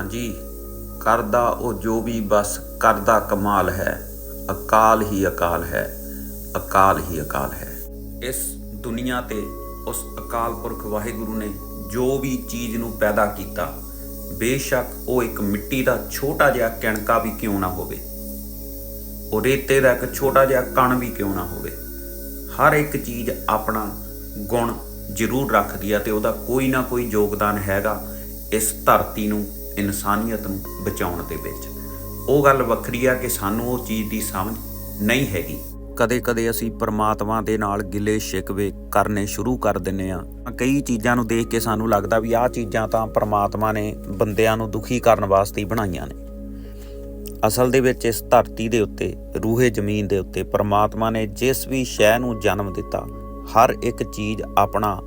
ਹਾਂਜੀ, ਕਰਦਾ ਉਹ ਜੋ ਵੀ ਬਸ ਕਰਦਾ ਕਮਾਲ ਹੈ, ਅਕਾਲ ਹੀ ਅਕਾਲ ਹੈ, ਅਕਾਲ ਹੀ ਅਕਾਲ ਹੈ। ਇਸ ਦੁਨੀਆ ਤੇ ਉਸ ਅਕਾਲ ਪੁਰਖ ਵਾਹਿਗੁਰੂ ਨੇ ਜੋ ਵੀ ਚੀਜ਼ ਨੂੰ ਪੈਦਾ ਕੀਤਾ, ਬੇਸ਼ੱਕ ਉਹ ਇੱਕ ਮਿੱਟੀ ਦਾ ਛੋਟਾ ਜਿਹਾ ਕਣਕਾ ਵੀ ਕਿਉਂ ਨਾ ਹੋਵੇ? ਉਹ ਰੇਤੇ ਦਾ ਇੱਕ ਛੋਟਾ ਜਿਹਾ ਕਣ ਵੀ ਕਿਉਂ ਨਾ ਹੋਵੇ? ਹਰ ਇੱਕ ਚੀਜ਼ ਆਪਣਾ ਗੁਣ ਜ਼ਰੂਰ ਰੱਖਦੀ ਆ ਤੇ ਉਹਦਾ ਕੋਈ ਨਾ ਕੋਈ ਯੋਗਦਾਨ ਹੈਗਾ ਇਸ ਧਰਤੀ ਨੂੰ ਇਨਸਾਨੀਅਤ ਨੂੰ ਬਚਾਉਣ ਦੇ ਵਿੱਚ। ਉਹ ਗੱਲ ਵੱਖਰੀ ਆ ਕਿ ਸਾਨੂੰ ਉਹ ਚੀਜ਼ ਦੀ ਸਮਝ ਨਹੀਂ ਹੈਗੀ। ਕਦੇ-ਕਦੇ ਅਸੀਂ ਪਰਮਾਤਮਾ ਦੇ ਨਾਲ ਗਿਲੇ ਸ਼ਿਕਵੇ ਕਰਨੇ ਸ਼ੁਰੂ ਕਰ ਦਿੰਨੇ ਆ। ਕਈ ਚੀਜ਼ਾਂ ਨੂੰ ਦੇਖ ਕੇ ਸਾਨੂੰ ਲੱਗਦਾ ਵੀ ਆਹ ਚੀਜ਼ਾਂ ਤਾਂ ਪਰਮਾਤਮਾ ਨੇ ਬੰਦਿਆਂ ਨੂੰ ਦੁਖੀ ਕਰਨ ਵਾਸਤੇ ਹੀ ਬਣਾਈਆਂ ਨੇ। ਅਸਲ ਦੇ ਵਿੱਚ ਇਸ ਧਰਤੀ ਦੇ ਉੱਤੇ, ਰੂਹੇ ਜ਼ਮੀਨ ਦੇ ਉੱਤੇ ਪਰਮਾਤਮਾ ਨੇ ਜਿਸ ਵੀ ਸ਼ੈ ਨੂੰ ਜਨਮ ਦਿੱਤਾ, ਹਰ ਇੱਕ ਚੀਜ਼ ਆਪਣਾ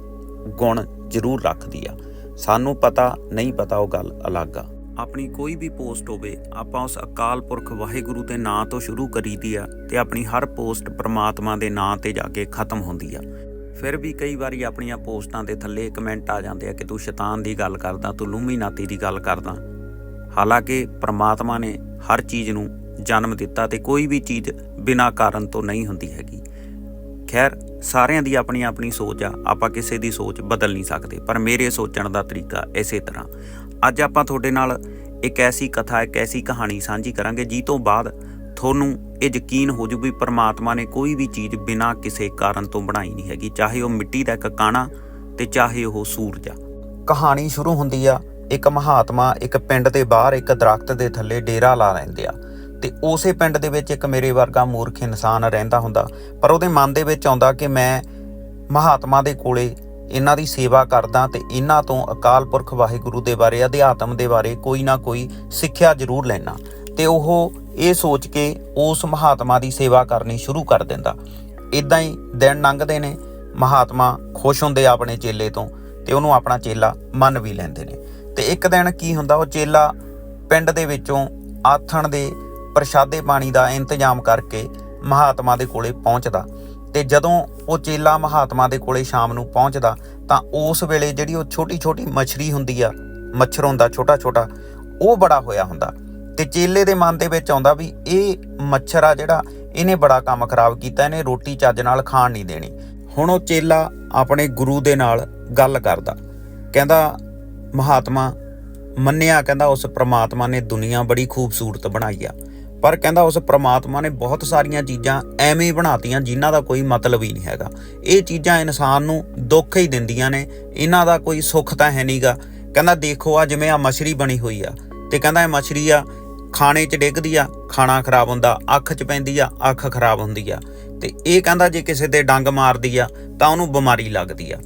ਗੁਣ ਜ਼ਰੂਰ ਰੱਖਦੀ ਆ। ਸਾਨੂੰ ਪਤਾ, ਨਹੀਂ ਪਤਾ ਉਹ ਗੱਲ ਅਲੱਗ ਆ। ਆਪਣੀ ਕੋਈ ਵੀ ਪੋਸਟ ਹੋਵੇ, ਆਪਾਂ ਉਸ ਅਕਾਲ ਪੁਰਖ ਵਾਹਿਗੁਰੂ ਦੇ ਨਾਂ ਤੋਂ ਸ਼ੁਰੂ ਕਰੀਦੀ ਆ ਤੇ ਆਪਣੀ ਹਰ ਪੋਸਟ ਪ੍ਰਮਾਤਮਾ ਦੇ ਨਾਂ ਤੇ ਜਾ ਕੇ ਖਤਮ ਹੁੰਦੀ ਆ। ਫਿਰ ਵੀ ਕਈ ਵਾਰੀ ਆਪਣੀਆਂ ਪੋਸਟਾਂ ਦੇ ਥੱਲੇ ਕਮੈਂਟ ਆ ਜਾਂਦੇ ਆ ਕਿ ਤੂੰ ਸ਼ੈਤਾਨ ਦੀ ਗੱਲ ਕਰਦਾ, ਤੂੰ ਲੂਮੀਨਾਤੀ ਦੀ ਗੱਲ ਕਰਦਾ। ਹਾਲਾਂਕਿ ਪ੍ਰਮਾਤਮਾ ਨੇ ਹਰ ਚੀਜ਼ ਨੂੰ ਜਨਮ ਦਿੱਤਾ ਤੇ ਕੋਈ ਵੀ ਚੀਜ਼ ਬਿਨਾਂ ਕਾਰਨ ਤੋਂ ਨਹੀਂ ਹੁੰਦੀ ਹੈਗੀ। ਖੈਰ, ਸਾਰਿਆਂ ਦੀ ਆਪਣੀ ਆਪਣੀ ਸੋਚ ਆ, ਆਪਾਂ ਕਿਸੇ ਦੀ ਸੋਚ ਬਦਲ ਨਹੀਂ ਸਕਦੇ, ਪਰ ਮੇਰੇ ਸੋਚਣ ਦਾ ਤਰੀਕਾ ਇਸੇ ਤਰ੍ਹਾਂ। ਅੱਜ ਆਪਾਂ ਤੁਹਾਡੇ ਨਾਲ ਇੱਕ ਐਸੀ ਕਥਾ, ਇੱਕ ਐਸੀ ਕਹਾਣੀ ਸਾਂਝੀ ਕਰਾਂਗੇ, ਜੀ ਤੋਂ ਬਾਅਦ ਤੁਹਾਨੂੰ ਇਹ ਯਕੀਨ ਹੋ ਜੂ ਵੀ ਪਰਮਾਤਮਾ ਨੇ ਕੋਈ ਵੀ ਚੀਜ਼ ਬਿਨਾਂ ਕਿਸੇ ਕਾਰਨ ਤੋਂ ਬਣਾਈ ਨਹੀਂ ਹੈਗੀ, ਚਾਹੇ ਉਹ ਮਿੱਟੀ ਦਾ ਇੱਕ ਕਾਣਾ ਤੇ ਚਾਹੇ ਉਹ ਸੂਰਜ ਆ। ਕਹਾਣੀ ਸ਼ੁਰੂ ਹੁੰਦੀ ਆ, ਇੱਕ ਮਹਾਤਮਾ ਇੱਕ ਪਿੰਡ ਦੇ ਬਾਹਰ ਇੱਕ ਦਰਖਤ ਦੇ ਥੱਲੇ ਡੇਰਾ ਲਾ ਲੈਂਦੇ ਆ। ਤੇ ਉਸੇ ਪਿੰਡ ਦੇ ਵਿੱਚ ਇੱਕ ਮੇਰੇ ਵਰਗਾ ਮੂਰਖ ਇਨਸਾਨ ਰਹਿੰਦਾ ਹੁੰਦਾ। ਪਰ ਉਹਦੇ ਮਨ ਦੇ ਵਿੱਚ ਆਉਂਦਾ ਕਿ ਮੈਂ ਮਹਾਤਮਾ ਦੇ ਕੋਲੇ ਇਹਨਾਂ ਦੀ ਸੇਵਾ ਕਰਦਾ ਤੇ ਇਹਨਾਂ ਤੋਂ ਅਕਾਲ ਪੁਰਖ ਵਾਹਿਗੁਰੂ ਦੇ ਬਾਰੇ, ਅਧਿਆਤਮ ਦੇ ਬਾਰੇ ਕੋਈ ਨਾ ਕੋਈ ਸਿੱਖਿਆ ਜ਼ਰੂਰ ਲੈਣਾ ਤੇ ਉਹ ਇਹ ਸੋਚ ਕੇ ਉਸ ਮਹਾਤਮਾ ਦੀ ਸੇਵਾ ਕਰਨੀ ਸ਼ੁਰੂ ਕਰ ਦਿੰਦਾ। ਇਦਾਂ ਹੀ ਦਿਨ ਲੰਘਦੇ ਨੇ, ਮਹਾਤਮਾ ਖੁਸ਼ ਹੁੰਦੇ ਆਪਣੇ ਚੇਲੇ ਤੋਂ ਤੇ ਉਹਨੂੰ ਆਪਣਾ ਚੇਲਾ ਮੰਨ ਵੀ ਲੈਂਦੇ ਨੇ। ਤੇ ਇੱਕ ਦਿਨ ਕੀ ਹੁੰਦਾ, ਉਹ ਚੇਲਾ ਪਿੰਡ ਦੇ ਵਿੱਚੋਂ ਆਥਣ ਦੇ ਪ੍ਰਸ਼ਾਦੇ ਪਾਣੀ ਦਾ ਇੰਤਜ਼ਾਮ ਕਰਕੇ ਮਹਾਤਮਾ ਦੇ ਕੋਲੇ ਪਹੁੰਚਦਾ ਤੇ ਜਦੋਂ ਉਹ ਚੇਲਾ ਮਹਾਤਮਾ ਦੇ ਕੋਲੇ ਸ਼ਾਮ ਨੂੰ ਪਹੁੰਚਦਾ ਤਾਂ ਉਸ ਵੇਲੇ ਜਿਹੜੀ ਉਹ ਛੋਟੀ ਛੋਟੀ ਮੱਛਰੀ ਹੁੰਦੀ ਆ, ਮੱਛਰ ਹੁੰਦਾ ਛੋਟਾ ਛੋਟਾ ਉਹ ਬੜਾ ਹੋਇਆ ਹੁੰਦਾ ਤੇ ਚੇਲੇ ਦੇ ਮਨ ਦੇ ਵਿੱਚ ਆਉਂਦਾ ਵੀ ਇਹ ਮੱਛਰ ਆ ਜਿਹੜਾ, ਇਹਨੇ ਬੜਾ ਕੰਮ ਖਰਾਬ ਕੀਤਾ, ਇਹਨੇ ਰੋਟੀ ਚੱਜ ਨਾਲ ਖਾਣ ਨਹੀਂ ਦੇਣੀ। ਹੁਣ ਉਹ ਚੇਲਾ ਆਪਣੇ ਗੁਰੂ ਦੇ ਨਾਲ ਗੱਲ ਕਰਦਾ, ਕਹਿੰਦਾ, ਮਹਾਤਮਾ, ਮੰਨਿਆ, ਕਹਿੰਦਾ ਉਸ ਪ੍ਰਮਾਤਮਾ ਨੇ ਦੁਨੀਆ ਬੜੀ ਖੂਬਸੂਰਤ ਬਣਾਈ ਆ। ਪਰ ਕਹਿੰਦਾ ਉਸ ਪ੍ਰਮਾਤਮਾ ਨੇ ਬਹੁਤ ਸਾਰੀਆਂ ਚੀਜ਼ਾਂ ਐਵੇਂ ਹੀ ਬਣਾਤੀਆਂ ਜਿਨ੍ਹਾਂ ਦਾ ਕੋਈ ਮਤਲਬ ਹੀ ਨਹੀਂ ਹੈਗਾ। ਇਹ ਚੀਜ਼ਾਂ ਇਨਸਾਨ ਨੂੰ ਦੁੱਖ ਹੀ ਦਿੰਦੀਆਂ ਨੇ। ਇਹਨਾਂ ਦਾ ਕੋਈ ਸੁੱਖ ਤਾਂ ਹੈ ਨਹੀਂਗਾ ਕਹਿੰਦਾ ਦੇਖੋ ਆ ਜਿਵੇਂ ਆ ਮਛਰੀ ਬਣੀ ਹੋਈ ਆ। ਤੇ ਕਹਿੰਦਾ ਇਹ ਮਛਰੀ ਆ ਖਾਣੇ 'ਚ ਡਿੱਗਦੀ ਆ, ਖਾਣਾ ਖਰਾਬ ਹੁੰਦਾ, ਅੱਖ 'ਚ ਪੈਂਦੀ ਆ, ਅੱਖ ਖਰਾਬ ਹੁੰਦੀ ਆ। ਤੇ ਇਹ ਕਹਿੰਦਾ ਜੇ ਕਿਸੇ ਦੇ ਡੰਗ ਮਾਰਦੀ ਆ, ਤਾਂ ਉਹਨੂੰ ਬਿਮਾਰੀ ਲੱਗਦੀ ਆ।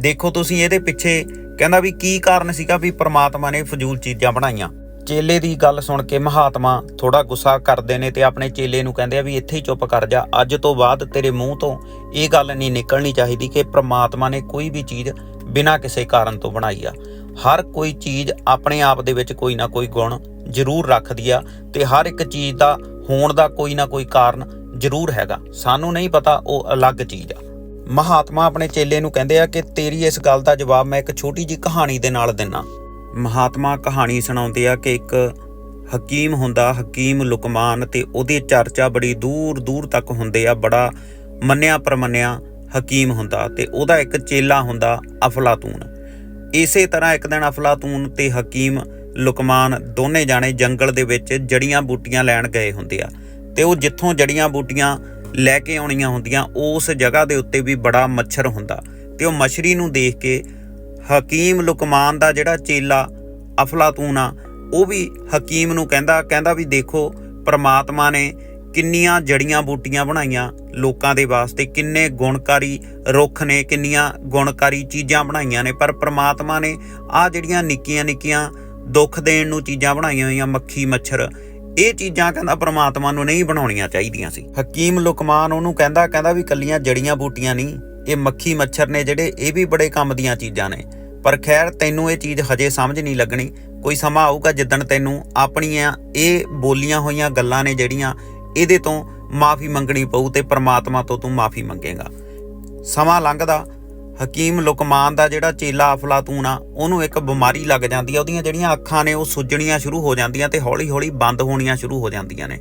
ਦੇਖੋ ਤੁਸੀਂ ਇਹਦੇ ਪਿੱਛੇ ਕਹਿੰਦਾ ਵੀ ਕੀ ਕਾਰਨ ਸੀਗਾ ਵੀ ਪ੍ਰਮਾਤਮਾ ਨੇ ਫਜ਼ੂਲ ਚੀਜ਼ਾਂ ਬਣਾਈਆਂ। ਚੇਲੇ ਦੀ ਗੱਲ ਸੁਣ ਕੇ ਮਹਾਤਮਾ ਥੋੜਾ ਗੁੱਸਾ ਕਰਦੇ ਨੇ ਤੇ ਆਪਣੇ ਚੇਲੇ ਨੂੰ ਕਹਿੰਦੇ ਆ ਵੀ ਇੱਥੇ ਹੀ ਚੁੱਪ ਕਰ ਜਾ, ਅੱਜ ਤੋਂ ਬਾਅਦ ਤੇਰੇ ਮੂੰਹ ਤੋਂ ਇਹ ਗੱਲ ਨਹੀਂ ਨਿਕਲਣੀ ਚਾਹੀਦੀ ਕਿ ਪ੍ਰਮਾਤਮਾ ਨੇ ਕੋਈ ਵੀ ਚੀਜ਼ ਬਿਨਾਂ ਕਿਸੇ ਕਾਰਨ ਤੋਂ ਬਣਾਈ ਆ। ਹਰ ਕੋਈ ਚੀਜ਼ ਆਪਣੇ ਆਪ ਦੇ ਵਿੱਚ ਕੋਈ ਨਾ ਕੋਈ ਗੁਣ ਜ਼ਰੂਰ ਰੱਖਦੀ ਆ ਤੇ ਹਰ ਇੱਕ ਚੀਜ਼ ਦਾ ਹੋਣ ਦਾ ਕੋਈ ਨਾ ਕੋਈ ਕਾਰਨ ਜ਼ਰੂਰ ਹੈਗਾ। ਸਾਨੂੰ ਨਹੀਂ ਪਤਾ ਉਹ ਅਲੱਗ ਚੀਜ਼ ਆ। ਮਹਾਤਮਾ ਆਪਣੇ ਚੇਲੇ ਨੂੰ ਕਹਿੰਦੇ ਆ ਕਿ ਤੇਰੀ ਇਸ ਗੱਲ ਦਾ ਜਵਾਬ ਮੈਂ ਇੱਕ ਛੋਟੀ ਜੀ ਕਹਾਣੀ ਦੇ ਨਾਲ ਦਿੰਨਾ। ਮਹਾਤਮਾ ਕਹਾਣੀ ਸੁਣਾਉਂਦੇ ਆ ਕਿ ਇੱਕ ਹਕੀਮ ਹੁੰਦਾ, ਹਕੀਮ ਲੁਕਮਾਨ ਤੇ ਉਹਦੀ ਚਰਚਾ ਬੜੀ ਦੂਰ ਦੂਰ ਤੱਕ ਹੁੰਦੇ ਆ, ਬੜਾ ਮੰਨਿਆ ਪਰਮੰਨਿਆ ਹਕੀਮ ਹੁੰਦਾ ਤੇ ਉਹਦਾ ਇੱਕ ਚੇਲਾ ਹੁੰਦਾ ਅਫਲਾਤੂਨ। ਇਸੇ ਤਰ੍ਹਾਂ ਇੱਕ ਦਿਨ ਅਫਲਾਤੂਨ ਤੇ ਹਕੀਮ ਲੁਕਮਾਨ ਦੋਨੇ ਜਾਣੇ ਜੰਗਲ ਦੇ ਵਿੱਚ ਜੜੀਆਂ ਬੂਟੀਆਂ ਲੈਣ ਗਏ ਹੁੰਦੇ ਆ ਤੇ ਉਹ ਜਿੱਥੋਂ ਜੜੀਆਂ ਬੂਟੀਆਂ ਲੈ ਕੇ ਆਉਣੀਆਂ ਹੁੰਦੀਆਂ, ਉਸ ਜਗ੍ਹਾ ਦੇ ਉੱਤੇ ਵੀ ਬੜਾ ਮੱਛਰ ਹੁੰਦਾ ਤੇ ਉਹ ਮਛਰੀ ਨੂੰ ਦੇਖ ਕੇ ਹਕੀਮ ਲੁਕਮਾਨ ਦਾ ਜਿਹੜਾ ਚੇਲਾ, ਅਫਲਾਤੂਨ ਆ, ਉਹ ਵੀ ਹਕੀਮ ਨੂੰ ਕਹਿੰਦਾ ਕਹਿੰਦਾ ਵੀ ਦੇਖੋ, ਪ੍ਰਮਾਤਮਾ ਨੇ ਕਿੰਨੀਆਂ ਜੜੀਆਂ ਬੂਟੀਆਂ ਬਣਾਈਆਂ ਲੋਕਾਂ ਦੇ ਵਾਸਤੇ, ਕਿੰਨੇ ਗੁਣਕਾਰੀ ਰੁੱਖ ਨੇ, ਕਿੰਨੀਆਂ ਗੁਣਕਾਰੀ ਚੀਜ਼ਾਂ ਬਣਾਈਆਂ ਨੇ, ਪਰ ਪ੍ਰਮਾਤਮਾ ਨੇ ਆ ਜਿਹੜੀਆਂ ਨਿੱਕੀਆਂ ਨਿੱਕੀਆਂ ਦੁੱਖ ਦੇਣ ਨੂੰ ਚੀਜ਼ਾਂ ਬਣਾਈਆਂ ਹੋਈਆਂ, ਮੱਖੀ, ਮੱਛਰ, ਇਹ ਚੀਜ਼ਾਂ ਕਹਿੰਦਾ ਪ੍ਰਮਾਤਮਾ ਨੂੰ ਨਹੀਂ ਬਣਾਉਣੀਆਂ ਚਾਹੀਦੀਆਂ ਸੀ। ਹਕੀਮ ਲੁਕਮਾਨ ਉਹਨੂੰ ਕਹਿੰਦਾ ਕਹਿੰਦਾ ਵੀ ਕੱਲੀਆਂ ਜੜੀਆਂ ਬੂਟੀਆਂ ਨਹੀਂ ਇਹ ਮੱਖੀ ਮੱਛਰ ਨੇ ਜਿਹੜੇ ਇਹ ਵੀ ਬੜੇ ਕੰਮ ਦੀਆਂ ਚੀਜ਼ਾਂ ਨੇ। ਪਰ ਖੈਰ ਤੈਨੂੰ ਇਹ ਚੀਜ਼ ਹਜੇ ਸਮਝ ਨਹੀਂ ਲੱਗਣੀ। ਕੋਈ ਸਮਾਂ ਆਊਗਾ ਜਿੱਦਣ ਤੈਨੂੰ ਆਪਣੀਆਂ ਇਹ ਬੋਲੀਆਂ ਹੋਈਆਂ ਗੱਲਾਂ ਨੇ ਜਿਹੜੀਆਂ ਇਹਦੇ ਤੋਂ ਮਾਫੀ ਮੰਗਣੀ ਪਊ ਤੇ ਪ੍ਰਮਾਤਮਾ ਤੋਂ ਤੂੰ ਮਾਫੀ ਮੰਗੇਗਾ। ਸਮਾਂ ਲੰਘਦਾ ਹਕੀਮ ਲੁਕਮਾਨ ਦਾ ਜਿਹੜਾ ਚੇਲਾ ਅਫਲਾਤੂਨ ਆ, ਉਹਨੂੰ ਇੱਕ ਬਿਮਾਰੀ ਲੱਗ ਜਾਂਦੀ ਆ, ਉਹਦੀਆਂ ਜਿਹੜੀਆਂ ਅੱਖਾਂ ਨੇ ਉਹ ਸੁੱਜਣੀਆਂ ਸ਼ੁਰੂ ਹੋ ਜਾਂਦੀਆਂ ਤੇ ਹੌਲੀ-ਹੌਲੀ ਬੰਦ ਹੋਣੀਆਂ ਸ਼ੁਰੂ ਹੋ ਜਾਂਦੀਆਂ ਨੇ।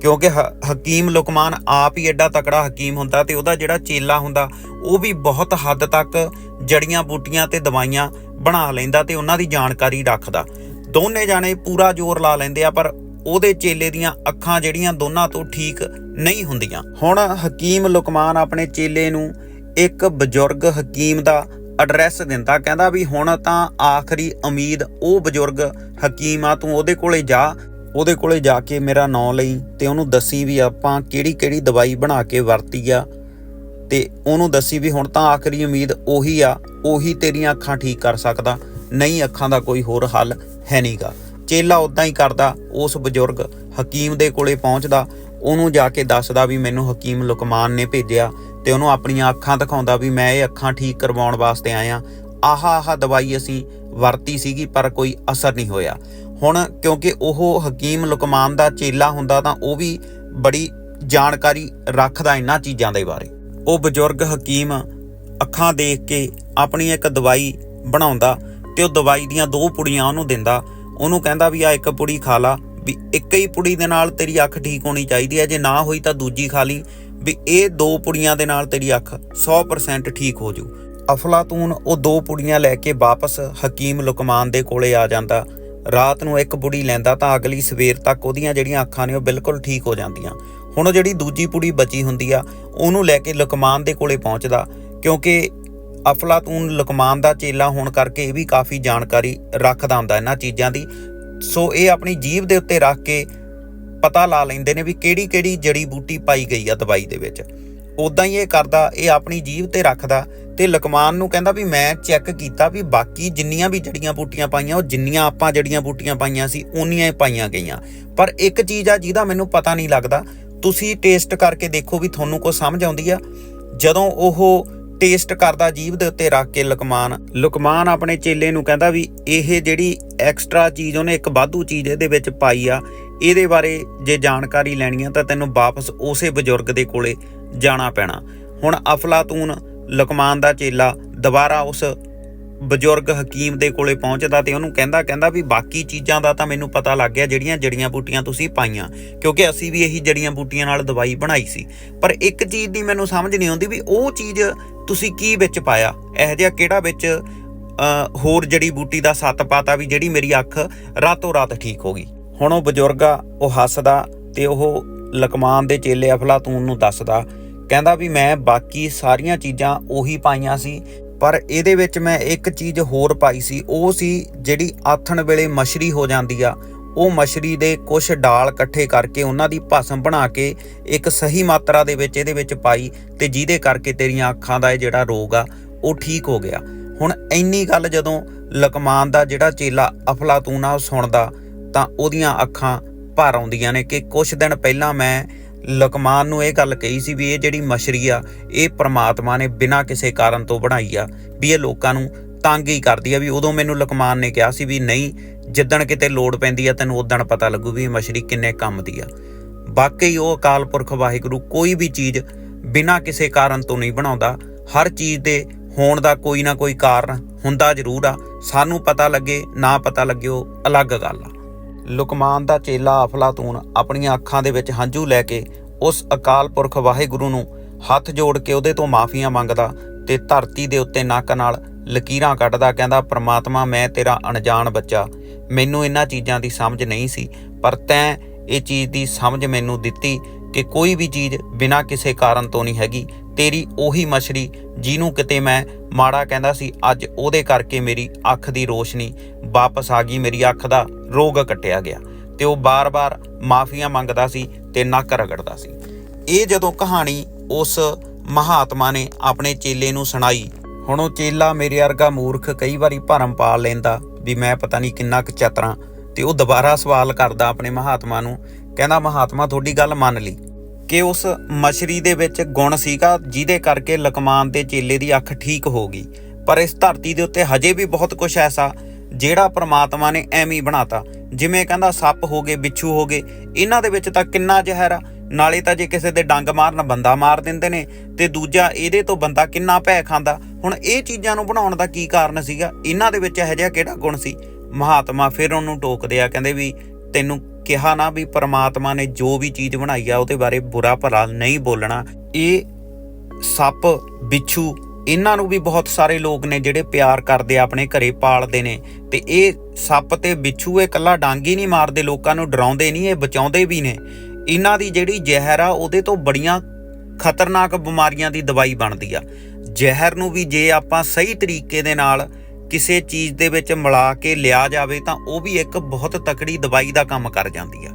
ਕਿਉਂਕਿ ਹ- ਹਕੀਮ ਲੁਕਮਾਨ ਆਪ ਹੀ ਐਡਾ ਤਕੜਾ ਹਕੀਮ ਹੁੰਦਾ ਤੇ ਉਹਦਾ ਜਿਹੜਾ ਚੇਲਾ ਹੁੰਦਾ, ਉਹ ਵੀ ਬਹੁਤ ਹੱਦ ਤੱਕ ਜੜੀਆਂ ਬੂਟੀਆਂ ਤੇ ਦਵਾਈਆਂ ਬਣਾ ਲੈਂਦਾ ਤੇ ਉਹਨਾਂ ਦੀ ਜਾਣਕਾਰੀ ਰੱਖਦਾ। ਦੋਨੇ ਜਾਣੇ ਪੂਰਾ ਜ਼ੋਰ ਲਾ ਲੈਂਦੇ ਆ, ਪਰ ਉਹਦੇ ਚੇਲੇ ਦੀਆਂ ਅੱਖਾਂ ਜਿਹੜੀਆਂ ਦੋਨਾਂ ਤੋਂ ਠੀਕ ਨਹੀਂ ਹੁੰਦੀਆਂ। ਹੁਣ ਹਕੀਮ ਲੁਕਮਾਨ ਆਪਣੇ ਚੇਲੇ ਨੂੰ ਇੱਕ ਬਜ਼ੁਰਗ ਹਕੀਮ ਦਾ ਐਡਰੈਸ ਦਿੰਦਾ, ਕਹਿੰਦਾ ਵੀ ਹੁਣ ਤਾਂ ਆਖਰੀ ਉਮੀਦ ਉਹ ਬਜ਼ੁਰਗ ਹਕੀਮ ਆ, ਤੂੰ ਉਹਦੇ ਕੋਲੇ ਜਾ, ਉਹਦੇ ਕੋਲੇ ਜਾ ਕੇ ਮੇਰਾ ਨਾਂ ਲਈ ਤੇ ਉਹਨੂੰ ਦੱਸੀ ਵੀ ਆਪਾਂ ਕਿਹੜੀ ਕਿਹੜੀ ਦਵਾਈ ਬਣਾ ਕੇ ਵਰਤੀ ਆ ਤੇ ਉਹਨੂੰ ਦੱਸੀ ਵੀ ਹੁਣ ਤਾਂ ਆਖਰੀ ਉਮੀਦ ਉਹੀ ਆ, ਉਹੀ ਤੇਰੀਆਂ ਅੱਖਾਂ ਠੀਕ ਕਰ ਸਕਦਾ, ਨਹੀਂ ਅੱਖਾਂ ਦਾ ਕੋਈ ਹੋਰ ਹੱਲ ਹੈ ਨਹੀਂਗਾ ਚੇਲਾ ਉਦਾਂ ਹੀ ਕਰਦਾ, ਉਸ ਬਜ਼ੁਰਗ ਹਕੀਮ ਦੇ ਕੋਲੇ ਪਹੁੰਚਦਾ, ਉਹਨੂੰ ਜਾ ਕੇ ਦੱਸਦਾ ਵੀ ਮੈਨੂੰ ਹਕੀਮ ਲੁਕਮਾਨ ਨੇ ਭੇਜਿਆ ਤੇ ਉਹਨੂੰ ਆਪਣੀਆਂ ਅੱਖਾਂ ਦਿਖਾਉਂਦਾ ਵੀ ਮੈਂ ਇਹ ਅੱਖਾਂ ਠੀਕ ਕਰਵਾਉਣ ਵਾਸਤੇ ਆਇਆ। ਆਹ, ਆਹਾ ਦਵਾਈ ਅਸੀਂ ਵਰਤੀ ਸੀਗੀ, ਪਰ ਕੋਈ ਅਸਰ ਨਹੀਂ ਹੋਇਆ। ਹੁਣ ਕਿਉਂਕਿ ਉਹ ਹਕੀਮ ਲੁਕਮਾਨ ਦਾ ਚੇਲਾ ਹੁੰਦਾ ਤਾਂ ਉਹ ਵੀ ਬੜੀ ਜਾਣਕਾਰੀ ਰੱਖਦਾ ਇਹਨਾਂ ਚੀਜ਼ਾਂ ਦੇ ਬਾਰੇ। ਉਹ ਬਜ਼ੁਰਗ ਹਕੀਮ ਅੱਖਾਂ ਦੇਖ ਕੇ ਆਪਣੀ ਇੱਕ ਦਵਾਈ ਬਣਾਉਂਦਾ ਤੇ ਉਹ ਦਵਾਈ ਦੀਆਂ ਦੋ ਪੁੜੀਆਂ ਉਹਨੂੰ ਦਿੰਦਾ। ਉਹਨੂੰ ਕਹਿੰਦਾ ਵੀ ਆ ਇੱਕ ਪੁੜੀ ਖਾ ਲਾ, ਵੀ ਇੱਕ ਹੀ ਪੁੜੀ ਦੇ ਨਾਲ ਤੇਰੀ ਅੱਖ ਠੀਕ ਹੋਣੀ ਚਾਹੀਦੀ ਹੈ, ਜੇ ਨਾ ਹੋਈ ਤਾਂ ਦੂਜੀ ਖਾ ਲਈ। ਵੀ ਇਹ ਦੋ ਪੁੜੀਆਂ ਦੇ ਨਾਲ ਤੇਰੀ ਅੱਖ 100% ਠੀਕ ਹੋ ਜੂ। ਅਫਲਾਤੂਨ ਉਹ ਦੋ ਪੁੜੀਆਂ ਲੈ ਕੇ ਵਾਪਸ ਹਕੀਮ ਲੁਕਮਾਨ ਦੇ ਕੋਲੇ ਆ ਜਾਂਦਾ। ਰਾਤ ਨੂੰ ਇੱਕ ਪੁੜੀ ਲੈਂਦਾ ਤਾਂ ਅਗਲੀ ਸਵੇਰ ਤੱਕ ਉਹਦੀਆਂ ਜਿਹੜੀਆਂ ਅੱਖਾਂ ਨੇ ਉਹ ਬਿਲਕੁਲ ਠੀਕ ਹੋ ਜਾਂਦੀਆਂ। ਹੁਣ ਉਹ ਜਿਹੜੀ ਦੂਜੀ ਪੁੜੀ ਬਚੀ ਹੁੰਦੀ ਆ, ਉਹਨੂੰ ਲੈ ਕੇ ਲੁਕਮਾਨ ਦੇ ਕੋਲੇ ਪਹੁੰਚਦਾ, ਕਿਉਂਕਿ ਅਫਲਾਤੂਨ ਲੁਕਮਾਨ ਦਾ ਚੇਲਾ ਹੋਣ ਕਰਕੇ ਇਹ ਵੀ ਕਾਫੀ ਜਾਣਕਾਰੀ ਰੱਖਦਾ ਹੁੰਦਾ ਇਹਨਾਂ ਚੀਜ਼ਾਂ ਦੀ। ਸੋ ਇਹ ਆਪਣੀ ਜੀਭ ਦੇ ਉੱਤੇ ਰੱਖ ਕੇ ਪਤਾ ਲਾ ਲੈਂਦੇ ਨੇ ਵੀ ਕਿਹੜੀ ਕਿਹੜੀ ਜੜੀ ਬੂਟੀ ਪਾਈ ਗਈ ਆ ਦਵਾਈ ਦੇ ਵਿੱਚ। ਉਦਾਂ ਹੀ ਇਹ ਕਰਦਾ, ਇਹ ਆਪਣੀ ਜੀਭ ਤੇ ਰੱਖਦਾ ਤੇ ਲਕਮਾਨ ਨੂੰ ਕਹਿੰਦਾ ਵੀ ਮੈਂ ਚੈੱਕ ਕੀਤਾ ਵੀ ਬਾਕੀ ਜਿੰਨੀਆਂ ਵੀ ਜੜੀਆਂ ਬੂਟੀਆਂ ਪਾਈਆਂ, ਉਹ ਜਿੰਨੀਆਂ ਆਪਾਂ ਜੜੀਆਂ ਬੂਟੀਆਂ ਪਾਈਆਂ ਸੀ, ਉਨੀਆਂ ਹੀ ਪਾਈਆਂ ਗਈਆਂ। ਪਰ ਇੱਕ ਚੀਜ਼ ਆ ਜਿਹਦਾ ਮੈਨੂੰ ਪਤਾ ਨਹੀਂ ਲੱਗਦਾ, ਤੁਸੀਂ ਟੇਸਟ ਕਰਕੇ ਦੇਖੋ ਵੀ ਤੁਹਾਨੂੰ ਕੋਈ ਸਮਝ ਆਉਂਦੀ ਆ। ਜਦੋਂ ਉਹ ਟੇਸਟ ਕਰਦਾ ਜੀਭ ਦੇ ਉੱਤੇ ਰੱਖ ਕੇ ਲਕਮਾਨ ਲਕਮਾਨ ਆਪਣੇ ਚੇਲੇ ਨੂੰ ਕਹਿੰਦਾ ਵੀ ਇਹ ਜਿਹੜੀ ਐਕਸਟਰਾ ਚੀਜ਼ ਉਹਨੇ ਇੱਕ ਵਾਧੂ ਚੀਜ਼ ਇਹਦੇ ਵਿੱਚ ਪਾਈ ਆ ਇਹਦੇ ਬਾਰੇ ਜੇ ਜਾਣਕਾਰੀ ਲੈਣੀ ਆ ਤਾਂ ਤੈਨੂੰ ਵਾਪਸ ਉਸੇ ਬਜ਼ੁਰਗ ਦੇ ਕੋਲੇ ਜਾਣਾ ਪੈਣਾ। ਹੁਣ ਅਫਲਾਤੂਨ ਲੁਕਮਾਨ ਦਾ ਚੇਲਾ ਦੁਬਾਰਾ ਉਸ ਬਜ਼ੁਰਗ ਹਕੀਮ ਦੇ ਕੋਲੇ ਪਹੁੰਚਦਾ ਤੇ ਉਹਨੂੰ ਕਹਿੰਦਾ ਕਹਿੰਦਾ ਵੀ ਬਾਕੀ ਚੀਜ਼ਾਂ ਦਾ ਤਾਂ ਮੈਨੂੰ ਪਤਾ ਲੱਗ ਗਿਆ ਜਿਹੜੀਆਂ ਜੜੀਆਂ ਬੂਟੀਆਂ ਤੁਸੀਂ ਪਾਈਆਂ, ਕਿਉਂਕਿ ਅਸੀਂ ਵੀ ਇਹੀ ਜੜੀਆਂ ਬੂਟੀਆਂ ਨਾਲ ਦਵਾਈ ਬਣਾਈ ਸੀ। ਪਰ ਇੱਕ ਚੀਜ਼ ਦੀ ਮੈਨੂੰ ਸਮਝ ਨਹੀਂ ਆਉਂਦੀ ਵੀ ਉਹ ਚੀਜ਼ ਤੁਸੀਂ ਕੀ ਵਿੱਚ ਪਾਇਆ? ਇਹੋ ਜਿਹਾ ਕਿਹੜਾ ਵਿੱਚ ਹੋਰ ਜੜੀ ਬੂਟੀ ਦਾ ਸੱਤ ਪਾਤਾ ਵੀ ਜਿਹੜੀ ਮੇਰੀ ਅੱਖ ਰਾਤੋਂ ਰਾਤ ਠੀਕ ਹੋ ਗਈ? ਹੁਣ ਉਹ ਬਜ਼ੁਰਗ ਆ, ਉਹ ਹੱਸਦਾ ਤੇ ਉਹ ਲਕਮਾਨ ਦੇ ਚੇਲੇ ਅਫਲਾਤੂਨ ਨੂੰ ਦੱਸਦਾ, ਕਹਿੰਦਾ ਵੀ ਮੈਂ ਬਾਕੀ ਸਾਰੀਆਂ ਚੀਜ਼ਾਂ ਉਹੀ ਪਾਈਆਂ ਸੀ, ਪਰ ਇਹਦੇ ਵਿੱਚ ਮੈਂ ਇੱਕ ਚੀਜ਼ ਹੋਰ ਪਾਈ ਸੀ, ਉਹ ਸੀ ਜਿਹੜੀ ਆਥਣ ਵੇਲੇ ਮਛਰੀ ਹੋ ਜਾਂਦੀ ਆ, ਉਹ ਮਛਰੀ ਦੇ ਕੁਝ ਡਾਲ ਇਕੱਠੇ ਕਰਕੇ ਉਹਨਾਂ ਦੀ ਭਸਮ ਬਣਾ ਕੇ ਇੱਕ ਸਹੀ ਮਾਤਰਾ ਦੇ ਵਿੱਚ ਇਹਦੇ ਵਿੱਚ ਪਾਈ ਤੇ ਜਿਹਦੇ ਕਰਕੇ ਤੇਰੀਆਂ ਅੱਖਾਂ ਦਾ ਇਹ ਜਿਹੜਾ ਰੋਗ ਆ, ਉਹ ਠੀਕ ਹੋ ਗਿਆ। ਹੁਣ ਇੰਨੀ ਗੱਲ ਜਦੋਂ ਲਕਮਾਨ ਦਾ ਜਿਹੜਾ ਚੇਲਾ ਅਫਲਾਤੂਨ ਆ, ਉਹ ਸੁਣਦਾ ਤਾਂ ਉਹਦੀਆਂ ਅੱਖਾਂ ਭਰ ਆਉਂਦੀਆਂ ਨੇ ਕਿ ਕੁਝ ਦਿਨ ਪਹਿਲਾਂ ਮੈਂ ਲਕਮਾਨ ਨੂੰ ਇਹ ਗੱਲ ਕਹੀ ਸੀ ਵੀ ਇਹ ਜਿਹੜੀ ਮਛਰੀ ਆ, ਇਹ ਪ੍ਰਮਾਤਮਾ ਨੇ ਬਿਨਾਂ ਕਿਸੇ ਕਾਰਨ ਤੋਂ ਬਣਾਈ ਆ, ਵੀ ਇਹ ਲੋਕਾਂ ਨੂੰ ਤੰਗ ਹੀ ਕਰਦੀ ਆ, ਵੀ ਉਦੋਂ ਮੈਨੂੰ ਲਕਮਾਨ ਨੇ ਕਿਹਾ ਸੀ ਵੀ ਨਹੀਂ, ਜਿੱਦਣ ਕਿਤੇ ਲੋੜ ਪੈਂਦੀ ਆ ਤੈਨੂੰ ਉਦਣ ਪਤਾ ਲੱਗੂ ਵੀ ਇਹ ਮਛਰੀ ਕਿੰਨੇ ਕੰਮ ਦੀ ਆ। ਵਾਕਈ ਉਹ ਅਕਾਲ ਪੁਰਖ ਵਾਹਿਗੁਰੂ ਕੋਈ ਵੀ ਚੀਜ਼ ਬਿਨਾਂ ਕਿਸੇ ਕਾਰਨ ਤੋਂ ਨਹੀਂ ਬਣਾਉਂਦਾ, ਹਰ ਚੀਜ਼ ਦੇ ਹੋਣ ਦਾ ਕੋਈ ਨਾ ਕੋਈ ਕਾਰਨ ਹੁੰਦਾ ਜ਼ਰੂਰ ਆ, ਸਾਨੂੰ ਪਤਾ ਲੱਗੇ, ਨਾ ਪਤਾ ਲੱਗੇ ਉਹ ਅਲੱਗ ਗੱਲ ਆ। ਲੁਕਮਾਨ ਦਾ ਚੇਲਾ ਅਫਲਾਤੂਨ ਆਪਣੀਆਂ ਅੱਖਾਂ ਦੇ ਵਿੱਚ ਹੰਝੂ ਲੈ ਕੇ ਉਸ ਅਕਾਲ ਪੁਰਖ ਵਾਹਿਗੁਰੂ ਨੂੰ ਹੱਥ ਜੋੜ ਕੇ ਉਹਦੇ ਤੋਂ ਮਾਫੀਆਂ ਮੰਗਦਾ ਤੇ ਧਰਤੀ ਦੇ ਉੱਤੇ ਨੱਕ ਨਾਲ ਲਕੀਰਾਂ ਕੱਢਦਾ, ਕਹਿੰਦਾ, ਪ੍ਰਮਾਤਮਾ, ਮੈਂ ਤੇਰਾ ਅਣਜਾਣ ਬੱਚਾ। ਮੈਨੂੰ ਇਹਨਾਂ ਚੀਜ਼ਾਂ ਦੀ ਸਮਝ ਨਹੀਂ ਸੀ, ਪਰ ਤੈਂ ਇਹ ਚੀਜ਼ ਦੀ ਸਮਝ ਮੈਨੂੰ ਦਿੱਤੀ ਕਿ ਕੋਈ ਵੀ ਚੀਜ਼ ਬਿਨਾਂ ਕਿਸੇ ਕਾਰਨ ਤੋਂ ਨਹੀਂ ਹੈਗੀ। ਤੇਰੀ ਉਹੀ ਮਛਰੀ ਜਿਹਨੂੰ ਕਿਤੇ ਮੈਂ ਮਾੜਾ ਕਹਿੰਦਾ ਸੀ, ਅੱਜ ਉਹਦੇ ਕਰਕੇ ਮੇਰੀ ਅੱਖ ਦੀ ਰੋਸ਼ਨੀ ਵਾਪਸ ਆ ਗਈ, ਮੇਰੀ ਅੱਖ ਦਾ ਰੋਗ ਕੱਟਿਆ ਗਿਆ। ਤੇ ਉਹ ਬਾਰ-ਬਾਰ ਮਾਫੀਆਂ ਮੰਗਦਾ ਸੀ ਤੇ ਨੱਕ ਰਗੜਦਾ ਸੀ। ਇਹ ਜਦੋਂ ਕਹਾਣੀ ਉਸ ਮਹਾਤਮਾ ਨੇ ਆਪਣੇ ਚੇਲੇ ਨੂੰ ਸੁਣਾਈ, ਹੁਣ ਉਹ ਚੇਲਾ ਮੇਰੇ ਵਰਗਾ ਮੂਰਖ ਕਈ ਵਾਰੀ ਭਰਮ ਪਾ ਲੈਂਦਾ ਵੀ ਮੈਂ ਪਤਾ ਨਹੀਂ ਕਿੰਨਾ ਕੁ ਚਤਰਾ, ਤੇ ਉਹ ਦੁਬਾਰਾ ਸਵਾਲ ਕਰਦਾ ਆਪਣੇ ਮਹਾਤਮਾ ਨੂੰ, ਕਹਿੰਦਾ, ਮਹਾਤਮਾ, ਤੁਹਾਡੀ ਗੱਲ ਮੰਨ ਲਈ। ਕਿ ਉਸ ਮਛਰੀ ਦੇ ਵਿੱਚ ਗੁਣ ਸੀਗਾ, ਜਿਹਦੇ ਕਰਕੇ ਲਕਮਾਨ ਦੇ ਚੇਲੇ ਦੀ ਅੱਖ ਠੀਕ ਹੋ ਗਈ। ਪਰ ਇਸ ਧਰਤੀ ਦੇ ਉੱਤੇ ਹਜੇ ਵੀ ਬਹੁਤ ਕੁਝ ਐਸਾ, ਜਿਹੜਾ ਪ੍ਰਮਾਤਮਾ ਨੇ ਐਵੇਂ ਹੀ ਬਣਾਤਾ। ਜਿਵੇਂ ਕਹਿੰਦਾ, ਸੱਪ ਹੋ ਗਏ, ਬਿੱਛੂ ਹੋ ਗਏ, ਇਹਨਾਂ ਦੇ ਵਿੱਚ ਤਾਂ ਕਿੰਨਾ ਜ਼ਹਿਰ ਆ। ਨਾਲੇ ਤਾਂ ਜੇ ਕਿਸੇ ਦੇ ਡੰਗ ਮਾਰਨ ਬੰਦਾ ਮਾਰ ਦਿੰਦੇ ਨੇ, ਤੇ ਦੂਜਾ ਇਹਦੇ ਤੋਂ ਬੰਦਾ ਕਿੰਨਾ ਭੈ ਖਾਂਦਾ। ਹੁਣ ਇਹ ਚੀਜ਼ਾਂ ਨੂੰ ਬਣਾਉਣ ਦਾ ਕੀ ਕਾਰਨ ਸੀਗਾ? ਇਹਨਾਂ ਦੇ ਵਿੱਚ ਇਹੋ ਜਿਹਾ ਕਿਹੜਾ ਗੁਣ ਸੀ? ਮਹਾਤਮਾ ਫਿਰ ਉਹਨੂੰ ਟੋਕਦੇ ਆ, ਕਹਿੰਦੇ ਵੀ ਤੈਨੂੰ ਕਿਹਾ ਨਾ ਵੀ ਪਰਮਾਤਮਾ ਨੇ ਜੋ ਵੀ ਚੀਜ਼ ਬਣਾਈ ਆ, ਉਹਦੇ ਬਾਰੇ ਬੁਰਾ ਭਲਾ ਨਹੀਂ ਬੋਲਣਾ। ਇਹ ਸੱਪ, ਬਿੱਛੂ, ਇਹਨਾਂ ਨੂੰ ਵੀ ਬਹੁਤ ਸਾਰੇ ਲੋਕ ਨੇ ਜਿਹੜੇ ਪਿਆਰ ਕਰਦੇ ਆਪਣੇ ਘਰੇ ਪਾਲਦੇ ਨੇ। ਤੇ ਇਹ ਸੱਪ ਤੇ ਬਿੱਛੂ ਇਹ ਇਕੱਲਾ ਡਾਂਗੀ ਨਹੀਂ ਮਾਰਦੇ, ਲੋਕਾਂ ਨੂੰ ਡਰਾਉਂਦੇ ਨਹੀਂ, ਇਹ ਬਚਾਉਂਦੇ ਵੀ ਨੇ। ਇਹਨਾਂ ਦੀ ਜਿਹੜੀ ਜ਼ਹਿਰ ਆ, ਉਹਦੇ ਤੋਂ ਬੜੀਆਂ ਖਤਰਨਾਕ ਬਿਮਾਰੀਆਂ ਦੀ ਦਵਾਈ ਬਣਦੀ ਆ। ਜ਼ਹਿਰ ਨੂੰ ਵੀ ਜੇ ਆਪਾਂ ਸਹੀ ਤਰੀਕੇ ਦੇ ਨਾਲ ਕਿਸੇ ਚੀਜ਼ ਦੇ ਵਿੱਚ ਮਿਲਾ ਕੇ ਲਿਆ ਜਾਵੇ ਤਾਂ ਉਹ ਵੀ ਇੱਕ ਬਹੁਤ ਤਕੜੀ ਦਵਾਈ ਦਾ ਕੰਮ ਕਰ ਜਾਂਦੀ ਆ।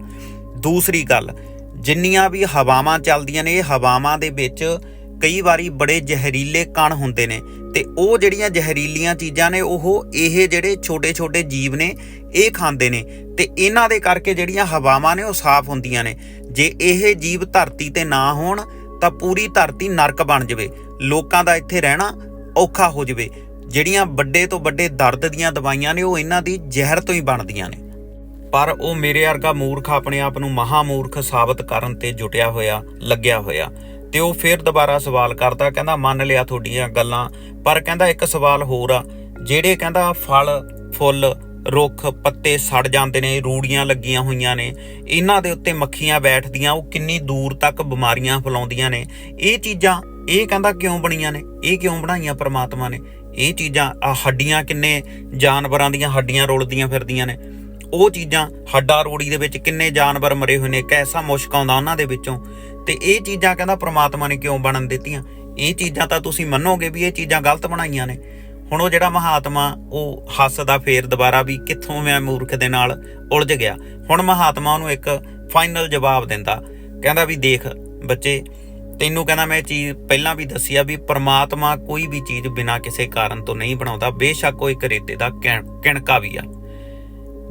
ਦੂਸਰੀ ਗੱਲ, ਜਿੰਨੀਆਂ ਵੀ ਹਵਾਵਾਂ ਚੱਲਦੀਆਂ ਨੇ, ਇਹ ਹਵਾਵਾਂ ਦੇ ਵਿੱਚ ਕਈ ਵਾਰੀ ਬੜੇ ਜ਼ਹਿਰੀਲੇ ਕਣ ਹੁੰਦੇ ਨੇ ਤੇ ਉਹ ਜਿਹੜੀਆਂ ਜ਼ਹਿਰੀਲੀਆਂ ਚੀਜ਼ਾਂ ਨੇ, ਉਹ ਇਹ ਜਿਹੜੇ ਛੋਟੇ-ਛੋਟੇ ਜੀਵ ਨੇ, ਇਹ ਖਾਂਦੇ ਨੇ ਤੇ ਇਹਨਾਂ ਦੇ ਕਰਕੇ ਜਿਹੜੀਆਂ ਹਵਾਵਾਂ ਨੇ, ਉਹ ਸਾਫ਼ ਹੁੰਦੀਆਂ ਨੇ। ਜੇ ਇਹ ਜੀਵ ਧਰਤੀ ਤੇ ਨਾ ਹੋਣ, ਤਾਂ ਪੂਰੀ ਧਰਤੀ ਨਰਕ ਬਣ ਜਾਵੇ। ਲੋਕਾਂ ਦਾ ਇੱਥੇ ਰਹਿਣਾ ਔਖਾ ਹੋ ਜਾਵੇ। ਜਿਹੜੀਆਂ ਵੱਡੇ ਤੋਂ ਵੱਡੇ ਦਰਦ ਦੀਆਂ ਦਵਾਈਆਂ ਨੇ, ਉਹ ਇਹਨਾਂ ਦੀ ਜ਼ਹਿਰ ਤੋਂ ਹੀ ਬਣਦੀਆਂ ਨੇ। ਪਰ ਉਹ ਮੇਰੇ ਵਰਗਾ ਮੂਰਖ ਆਪਣੇ ਆਪ ਨੂੰ ਮਹਾ ਮੂਰਖ ਸਾਬਤ ਕਰਨ ਤੇ ਜੁਟਿਆ ਹੋਇਆ, ਲੱਗਿਆ ਹੋਇਆ। ਤੇ ਉਹ ਫਿਰ ਦੁਬਾਰਾ ਸਵਾਲ ਕਰਦਾ, ਕਹਿੰਦਾ, ਮੰਨ ਲਿਆ ਤੁਹਾਡੀਆਂ ਗੱਲਾਂ, ਪਰ ਕਹਿੰਦਾ ਇੱਕ ਸਵਾਲ ਹੋਰ ਆ, ਜਿਹੜੇ ਕਹਿੰਦਾ ਫਲ, ਫੁੱਲ, ਰੁੱਖ, ਪੱਤੇ ਸੜ ਜਾਂਦੇ ਨੇ, ਰੂੜੀਆਂ ਲੱਗੀਆਂ ਹੋਈਆਂ ਨੇ, ਇਹਨਾਂ ਦੇ ਉੱਤੇ ਮੱਖੀਆਂ ਬੈਠਦੀਆਂ, ਉਹ ਕਿੰਨੀ ਦੂਰ ਤੱਕ ਬਿਮਾਰੀਆਂ ਫੈਲਾਉਂਦੀਆਂ ਨੇ। ਇਹ ਚੀਜ਼ਾਂ, ਇਹ ਕਹਿੰਦਾ ਕਿਉਂ ਬਣੀਆਂ ਨੇ? ਇਹ ਕਿਉਂ ਬਣਾਈਆਂ ਪ੍ਰਮਾਤਮਾ ਨੇ? ਇਹ ਚੀਜ਼ਾਂ, ਆ ਹੱਡੀਆਂ ਕਿੰਨੇ ਜਾਨਵਰਾਂ ਦੀਆਂ ਹੱਡੀਆਂ ਰੁਲਦੀਆਂ ਫਿਰਦੀਆਂ ਨੇ। ਉਹ ਚੀਜ਼ਾਂ ਹੱਡਾ ਰੋੜੀ ਦੇ ਵਿੱਚ ਕਿੰਨੇ ਜਾਨਵਰ ਮਰੇ ਹੋਏ ਨੇ ਕੈਸਾ ਮੁਸ਼ਕ ਆਉਂਦਾ ਉਹਨਾਂ ਦੇ ਵਿੱਚੋਂ। ਤੇ ਇਹ ਚੀਜ਼ਾਂ ਕਹਿੰਦਾ ਪ੍ਰਮਾਤਮਾ ਨੇ ਕਿਉਂ ਬਣਨ ਦਿੱਤੀਆਂ? ਇਹ ਚੀਜ਼ਾਂ ਤਾਂ ਤੁਸੀਂ ਮੰਨੋਗੇ ਵੀ ਇਹ ਚੀਜ਼ਾਂ ਗਲਤ ਬਣਾਈਆਂ ਨੇ। ਹੁਣ ਉਹ ਜਿਹੜਾ ਮਹਾਤਮਾ, ਉਹ ਹੱਸਦਾ ਫੇਰ ਦੁਬਾਰਾ ਵੀ ਕਿੱਥੋਂ ਮੈਂ ਮੂਰਖ ਦੇ ਨਾਲ ਉਲਝ ਗਿਆ। ਹੁਣ ਮਹਾਤਮਾ ਉਹਨੂੰ ਇੱਕ ਫਾਈਨਲ ਜਵਾਬ ਦਿੰਦਾ। ਕਹਿੰਦਾ ਵੀ ਦੇਖ ਬੱਚੇ ਤੈਨੂੰ ਕਹਿੰਦਾ ਮੈਂ ਚੀਜ਼ ਪਹਿਲਾਂ ਵੀ ਦੱਸੀ ਆ ਵੀ ਪ੍ਰਮਾਤਮਾ ਕੋਈ ਵੀ ਚੀਜ਼ ਬਿਨਾਂ ਕਿਸੇ ਕਾਰਨ ਤੋਂ ਨਹੀਂ ਬਣਾਉਂਦਾ, ਬੇਸ਼ੱਕ ਉਹ ਇੱਕ ਰੇਤੇ ਦਾ ਕਿਣ- ਕਿਣਕਾ ਵੀ ਆ।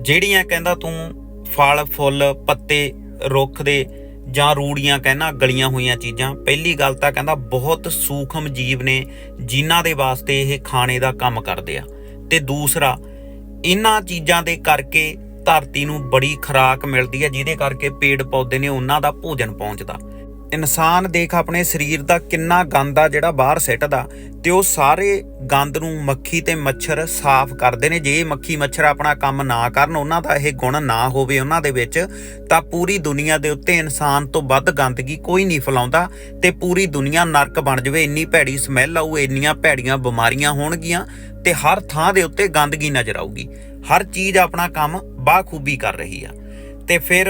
ਜਿਹੜੀਆਂ ਕਹਿੰਦਾ ਤੂੰ ਫਲ, ਫੁੱਲ, ਪੱਤੇ, ਰੁੱਖ ਦੇ ਜਾਂ ਰੂੜੀਆਂ ਕਹਿਣਾ ਗਲੀਆਂ ਹੋਈਆਂ ਚੀਜ਼ਾਂ, ਪਹਿਲੀ ਗੱਲ ਤਾਂ ਕਹਿੰਦਾ ਬਹੁਤ ਸੂਖਮ ਜੀਵ ਨੇ ਜਿਨ੍ਹਾਂ ਦੇ ਵਾਸਤੇ ਇਹ ਖਾਣੇ ਦਾ ਕੰਮ ਕਰਦੇ ਆ। ਤੇ ਦੂਸਰਾ ਇਹਨਾਂ ਚੀਜ਼ਾਂ ਦੇ ਕਰਕੇ ਧਰਤੀ ਨੂੰ ਬੜੀ ਖੁਰਾਕ ਮਿਲਦੀ ਹੈ ਜਿਹਦੇ ਕਰਕੇ ਪੇੜ ਪੌਦੇ ਨੇ ਉਹਨਾਂ ਦਾ ਭੋਜਨ ਪਹੁੰਚਦਾ। ਇਨਸਾਨ ਦੇਖ ਆਪਣੇ ਸਰੀਰ ਦਾ ਕਿੰਨਾ ਗੰਦ ਆ ਜਿਹੜਾ ਬਾਹਰ ਸਿੱਟਦਾ ਤੇ ਉਹ ਸਾਰੇ ਗੰਦ ਨੂੰ ਮੱਖੀ ਤੇ ਮੱਛਰ ਸਾਫ਼ ਕਰਦੇ ਨੇ। ਜੇ ਮੱਖੀ ਮੱਛਰ ਆਪਣਾ ਕੰਮ ਨਾ ਕਰਨ, ਉਹਨਾਂ ਦਾ ਇਹ ਗੁਣ ਨਾ ਹੋਵੇ ਉਹਨਾਂ ਦੇ ਵਿੱਚ, ਤਾਂ ਪੂਰੀ ਦੁਨੀਆ ਦੇ ਉੱਤੇ ਇਨਸਾਨ ਤੋਂ ਵੱਧ ਗੰਦਗੀ ਕੋਈ ਨਹੀਂ ਫੈਲਾਉਂਦਾ ਤੇ ਪੂਰੀ ਦੁਨੀਆ ਨਰਕ ਬਣ ਜਾਵੇ। ਇੰਨੀ ਭੈੜੀ ਸਮੈਲ ਆਊ, ਇੰਨੀਆਂ ਭੈੜੀਆਂ ਬਿਮਾਰੀਆਂ ਹੋਣਗੀਆਂ ਤੇ ਹਰ ਥਾਂ ਦੇ ਉੱਤੇ ਗੰਦਗੀ ਨਜ਼ਰ ਆਊਗੀ। ਹਰ ਚੀਜ਼ ਆਪਣਾ ਕੰਮ ਬਾਖੂਬੀ ਕਰ ਰਹੀ ਆ। ਤੇ ਫਿਰ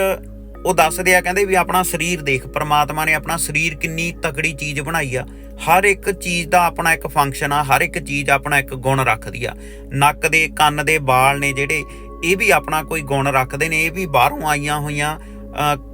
ਉਹ ਦੱਸਦੇ ਆ, ਕਹਿੰਦੇ ਵੀ ਆਪਣਾ ਸਰੀਰ ਦੇਖ, ਪ੍ਰਮਾਤਮਾ ਨੇ ਆਪਣਾ ਸਰੀਰ ਕਿੰਨੀ ਤਕੜੀ ਚੀਜ਼ ਬਣਾਈ ਆ। ਹਰ ਇੱਕ ਚੀਜ਼ ਦਾ ਆਪਣਾ ਇੱਕ ਫੰਕਸ਼ਨ ਆ, ਹਰ ਇੱਕ ਚੀਜ਼ ਆਪਣਾ ਇੱਕ ਗੁਣ ਰੱਖਦੀ ਆ। ਨੱਕ ਦੇ, ਕੰਨ ਦੇ ਵਾਲ ਨੇ ਜਿਹੜੇ, ਇਹ ਵੀ ਆਪਣਾ ਕੋਈ ਗੁਣ ਰੱਖਦੇ ਨੇ, ਇਹ ਵੀ ਬਾਹਰੋਂ ਆਈਆਂ ਹੋਈਆਂ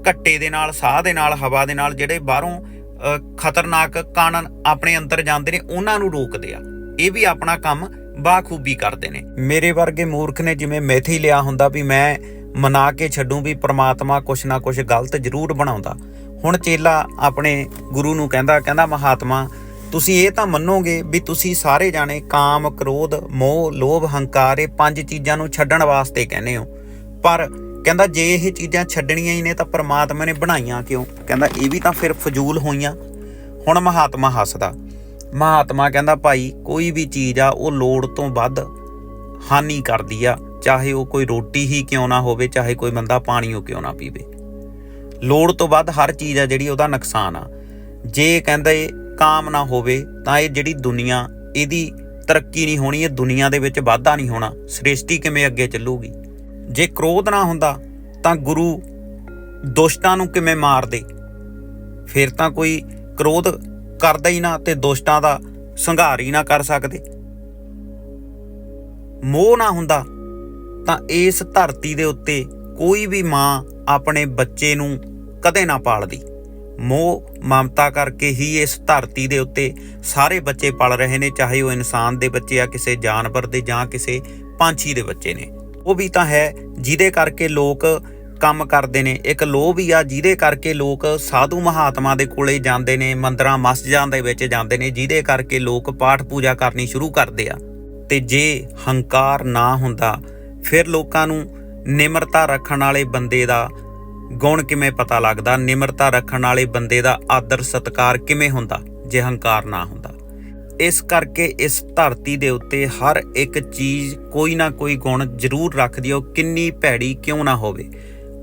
ਘੱਟੇ ਦੇ ਨਾਲ, ਸਾਹ ਦੇ ਨਾਲ, ਹਵਾ ਦੇ ਨਾਲ ਜਿਹੜੇ ਬਾਹਰੋਂ ਖਤਰਨਾਕ ਕਣ ਆਪਣੇ ਅੰਦਰ ਜਾਂਦੇ ਨੇ, ਉਹਨਾਂ ਨੂੰ ਰੋਕਦੇ ਆ। ਇਹ ਵੀ ਆਪਣਾ ਕੰਮ ਬਾਖੂਬੀ ਕਰਦੇ ਨੇ। ਮੇਰੇ ਵਰਗੇ ਮੂਰਖ ਨੇ ਜਿਵੇਂ ਮੈਥੀ ਲਿਆ ਹੁੰਦਾ ਵੀ ਮੈਂ ਮਨਾ ਕੇ ਛੱਡੂ ਵੀ ਪ੍ਰਮਾਤਮਾ ਕੁਛ ਨਾ ਕੁਛ ਗਲਤ ਜ਼ਰੂਰ ਬਣਾਉਂਦਾ। ਹੁਣ ਚੇਲਾ ਆਪਣੇ ਗੁਰੂ ਨੂੰ ਕਹਿੰਦਾ ਕਹਿੰਦਾ, ਮਹਾਤਮਾ, ਤੁਸੀਂ ਇਹ ਤਾਂ ਮੰਨੋਗੇ ਵੀ ਤੁਸੀਂ ਸਾਰੇ ਜਾਣੇ ਕਾਮ, ਕ੍ਰੋਧ, ਮੋਹ, ਲੋਭ, ਹੰਕਾਰ ਇਹ ਪੰਜ ਚੀਜ਼ਾਂ ਨੂੰ ਛੱਡਣ ਵਾਸਤੇ ਕਹਿੰਦੇ ਹੋ। ਪਰ ਕਹਿੰਦਾ, ਜੇ ਇਹ ਚੀਜ਼ਾਂ ਛੱਡਣੀਆਂ ਹੀ ਨੇ ਤਾਂ ਪ੍ਰਮਾਤਮਾ ਨੇ ਬਣਾਈਆਂ ਕਿਉਂ? ਕਹਿੰਦਾ, ਇਹ ਵੀ ਤਾਂ ਫਿਰ ਫਜ਼ੂਲ ਹੋਈਆਂ। ਹੁਣ ਮਹਾਤਮਾ ਹੱਸਦਾ। ਮਹਾਤਮਾ ਕਹਿੰਦਾ, ਭਾਈ, ਕੋਈ ਵੀ ਚੀਜ਼ ਆ, ਉਹ ਲੋੜ ਤੋਂ ਵੱਧ ਹਾਨੀ ਕਰਦੀ ਆ। ਚਾਹੇ ਉਹ ਕੋਈ ਰੋਟੀ ਹੀ ਕਿਉਂ ਨਾ ਹੋਵੇ, ਚਾਹੇ ਕੋਈ ਬੰਦਾ ਪਾਣੀ ਉਹ ਕਿਉਂ ਨਾ ਪੀਵੇ। ਲੋੜ ਤੋਂ ਵੱਧ ਹਰ ਚੀਜ਼ ਆ ਜਿਹੜੀ ਉਹਦਾ ਨੁਕਸਾਨ ਆ। ਜੇ ਕਹਿੰਦਾ ਇਹ ਕਾਮ ਨਾ ਹੋਵੇ, ਤਾਂ ਇਹ ਜਿਹੜੀ ਦੁਨੀਆ, ਇਹਦੀ ਤਰੱਕੀ ਨਹੀਂ ਹੋਣੀ, ਇਹ ਦੁਨੀਆ ਦੇ ਵਿੱਚ ਵਾਧਾ ਨਹੀਂ ਹੋਣਾ। ਸ੍ਰਿਸ਼ਟੀ ਕਿਵੇਂ ਅੱਗੇ ਚੱਲੂਗੀ? ਜੇ ਕ੍ਰੋਧ ਨਾ ਹੁੰਦਾ, ਤਾਂ ਗੁਰੂ ਦੁਸ਼ਟਾਂ ਨੂੰ ਕਿਵੇਂ ਮਾਰਦੇ? ਫਿਰ ਤਾਂ ਕੋਈ ਕ੍ਰੋਧ ਕਰਦਾ ਹੀ ਨਾ ਤੇ ਦੁਸ਼ਟਾਂ ਦਾ ਸੰਘਾਰ ਹੀ ਨਾ ਕਰ ਸਕਦੇ। ਮੋਹ ਨਾ ਹੁੰਦਾ ਤਾਂ ਇਸ ਧਰਤੀ ਦੇ ਉੱਤੇ ਕੋਈ ਵੀ ਮਾਂ ਆਪਣੇ ਬੱਚੇ ਨੂੰ ਕਦੇ ਨਾ ਪਾਲਦੀ। ਮੋਹ, ਮਮਤਾ ਕਰਕੇ ਹੀ ਇਸ ਧਰਤੀ ਦੇ ਉੱਤੇ ਸਾਰੇ ਬੱਚੇ ਪਲ ਰਹੇ ਨੇ, ਚਾਹੇ ਉਹ ਇਨਸਾਨ ਦੇ ਬੱਚੇ ਆ, ਕਿਸੇ ਜਾਨਵਰ ਦੇ ਜਾਂ ਕਿਸੇ ਪੰਛੀ ਦੇ ਬੱਚੇ ਨੇ। ਉਹ ਵੀ ਤਾਂ ਹੈ ਜਿਹਦੇ ਕਰਕੇ ਲੋਕ ਕੰਮ ਕਰਦੇ ਨੇ। ਇੱਕ ਲੋਭ ਵੀ ਆ ਜਿਹਦੇ ਕਰਕੇ ਲੋਕ ਸਾਧੂ ਮਹਾਤਮਾ ਦੇ ਕੋਲੇ ਜਾਂਦੇ ਨੇ, ਮੰਦਰਾਂ, ਮਸਜਿਦਾਂ ਦੇ ਵਿੱਚ ਜਾਂਦੇ ਨੇ, ਜਿਹਦੇ ਕਰਕੇ ਲੋਕ ਪਾਠ ਪੂਜਾ ਕਰਨੀ ਸ਼ੁਰੂ ਕਰਦੇ ਆ। ਤੇ ਜੇ ਹੰਕਾਰ ਨਾ ਹੁੰਦਾ ਫਿਰ ਲੋਕਾਂ ਨੂੰ ਨਿਮਰਤਾ ਰੱਖਣ ਵਾਲੇ ਬੰਦੇ ਦਾ ਗੁਣ ਕਿਵੇਂ ਪਤਾ ਲੱਗਦਾ? ਨਿਮਰਤਾ ਰੱਖਣ ਵਾਲੇ ਬੰਦੇ ਦਾ ਆਦਰ ਸਤਕਾਰ ਕਿਵੇਂ ਹੁੰਦਾ? ਜੇ ਹੰਕਾਰ ਨਾ ਹੁੰਦਾ। ਇਸ ਕਰਕੇ ਇਸ ਧਰਤੀ ਦੇ ਉੱਤੇ ਹਰ ਇੱਕ ਚੀਜ਼ ਕੋਈ ਨਾ ਕੋਈ ਗੁਣ ਜ਼ਰੂਰ ਰੱਖਦੀ ਹੈ ਉਹ ਕਿੰਨੀ ਭੈੜੀ ਕਿਉਂ ਨਾ ਹੋਵੇ?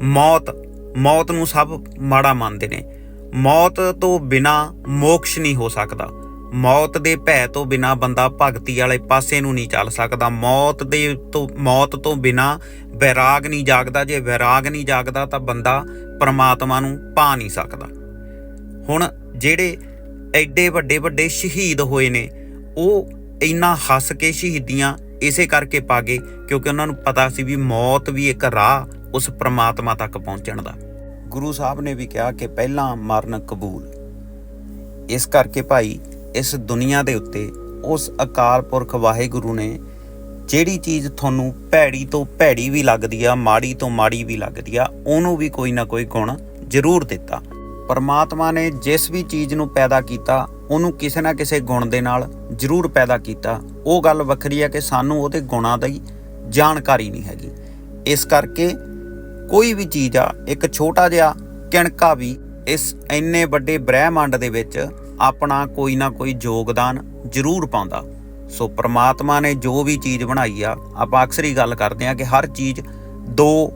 ਮੌਤ ਮੌਤ ਨੂੰ ਸਭ ਮਾੜਾ ਮੰਨਦੇ ਨੇ। ਮੌਤ ਤੋਂ ਬਿਨਾ ਮੋਕਸ਼ ਨਹੀਂ ਹੋ ਸਕਦਾ। ਮੌਤ ਦੇ ਭੈ ਤੋਂ ਬਿਨਾ ਬੰਦਾ ਭਗਤੀ ਵਾਲੇ ਪਾਸੇ ਨੂੰ ਨਹੀਂ ਚੱਲ ਸਕਦਾ। ਮੌਤ ਦੇ ਤੋਂ ਮੌਤ ਤੋਂ ਬਿਨਾ ਵੈਰਾਗ ਨਹੀਂ ਜਾਗਦਾ। ਜੇ ਵੈਰਾਗ ਨਹੀਂ ਜਾਗਦਾ ਤਾਂ ਬੰਦਾ ਪਰਮਾਤਮਾ ਨੂੰ ਪਾ ਨਹੀਂ ਸਕਦਾ। ਹੁਣ ਜਿਹੜੇ ਐਡੇ ਵੱਡੇ ਵੱਡੇ ਸ਼ਹੀਦ ਹੋਏ ਨੇ, ਉਹ ਇੰਨਾ ਹੱਸ ਕੇ ਸ਼ਹੀਦੀਆਂ ਇਸੇ ਕਰਕੇ ਪਾ ਗਏ ਕਿਉਂਕਿ ਉਹਨਾਂ ਨੂੰ ਪਤਾ ਸੀ ਵੀ ਮੌਤ ਵੀ ਇੱਕ ਰਾਹ ਉਸ ਪ੍ਰਮਾਤਮਾ ਤੱਕ ਪਹੁੰਚਣ ਦਾ। ਗੁਰੂ ਸਾਹਿਬ ਨੇ ਵੀ ਕਿਹਾ ਕਿ ਪਹਿਲਾਂ ਮਰਨ ਕਬੂਲ। ਇਸ ਕਰਕੇ ਭਾਈ ਇਸ ਦੁਨੀਆ ਦੇ ਉੱਤੇ ਉਸ ਅਕਾਲ ਪੁਰਖ ਵਾਹਿਗੁਰੂ ਨੇ ਜਿਹੜੀ ਚੀਜ਼ ਤੁਹਾਨੂੰ ਭੈੜੀ ਤੋਂ ਭੈੜੀ ਵੀ ਲੱਗਦੀ ਆ, ਮਾੜੀ ਤੋਂ ਮਾੜੀ ਵੀ ਲੱਗਦੀ ਆ, ਉਹਨੂੰ ਵੀ ਕੋਈ ਨਾ ਕੋਈ ਗੁਣ ਜ਼ਰੂਰ ਦਿੱਤਾ। ਪਰਮਾਤਮਾ ਨੇ ਜਿਸ ਵੀ ਚੀਜ਼ ਨੂੰ ਪੈਦਾ ਕੀਤਾ, ਉਹਨੂੰ ਕਿਸੇ ਨਾ ਕਿਸੇ ਗੁਣ ਦੇ ਨਾਲ ਜ਼ਰੂਰ ਪੈਦਾ ਕੀਤਾ। ਉਹ ਗੱਲ ਵੱਖਰੀ ਹੈ ਕਿ ਸਾਨੂੰ ਉਹਦੇ ਗੁਣਾਂ ਦੀ ਜਾਣਕਾਰੀ ਨਹੀਂ ਹੈਗੀ। ਇਸ ਕਰਕੇ ਕੋਈ ਵੀ ਚੀਜ਼ ਆ, ਇੱਕ ਛੋਟਾ ਜਿਹਾ ਕਿਣਕਾ ਵੀ ਇਸ ਇੰਨੇ ਵੱਡੇ ਬ੍ਰਹਿਮੰਡ ਦੇ ਵਿੱਚ ਆਪਣਾ ਕੋਈ ਨਾ ਕੋਈ ਯੋਗਦਾਨ ਜ਼ਰੂਰ ਪਾਉਂਦਾ। ਸੋ ਪ੍ਰਮਾਤਮਾ ਨੇ ਜੋ ਵੀ ਚੀਜ਼ ਬਣਾਈ ਆ, ਆਪਾਂ ਅਕਸਰ ਹੀ ਗੱਲ ਕਰਦੇ ਆ ਕਿ ਹਰ ਚੀਜ਼ ਦੋ